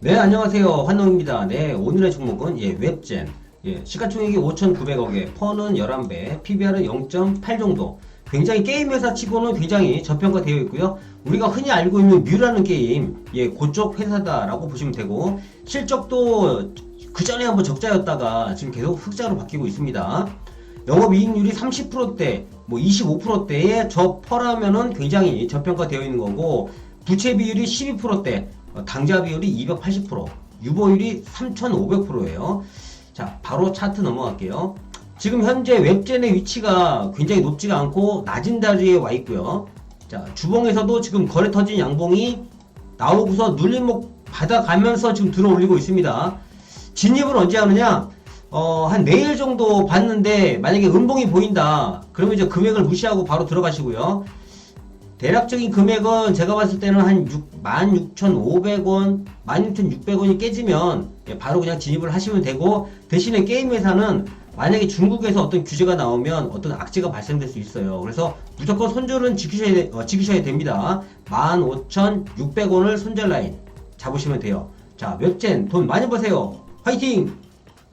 네, 안녕하세요. 환농입니다. 네, 오늘의 종목은 예, 웹젠. 예, 시가총액이 5,900억에 펀은 11배, PBR은 0.8 정도. 굉장히 게임 회사 치고는 굉장히 저평가되어 있고요. 우리가 흔히 알고 있는 뮤라는 게임, 예, 그쪽 회사다라고 보시면 되고 실적도 그 전에 한번 적자였다가 지금 계속 흑자로 바뀌고 있습니다. 영업이익률이 30%대, 뭐 25%대에 저 펄하면은 굉장히 저평가되어 있는 거고 부채 비율이 12%대, 어, 당좌 비율이 280%, 유보율이 3,500%예요. 자, 바로 차트 넘어갈게요. 지금 현재 웹젠의 위치가 굉장히 높지가 않고 낮은 자리에 와 있고요. 자, 주봉에서도 지금 거래 터진 양봉이 나오고서 눌림목 받아가면서 지금 들어 올리고 있습니다. 진입을 언제 하느냐? 어, 한 내일 정도 봤는데 만약에 음봉이 보인다. 그러면 이제 금액을 무시하고 바로 들어가시고요. 대략적인 금액은 제가 봤을 때는 한 6, 16,500원, 16,600원이 깨지면 예, 바로 그냥 진입을 하시면 되고 대신에 게임 회사는 만약에 중국에서 어떤 규제가 나오면 어떤 악재가 발생될 수 있어요. 그래서 무조건 손절은 지키셔야, 돼- 어, 지키셔야 됩니다. 15,600원을 손절 라인 잡으시면 돼요. 자, 웹젠 돈 많이 버세요. 화이팅!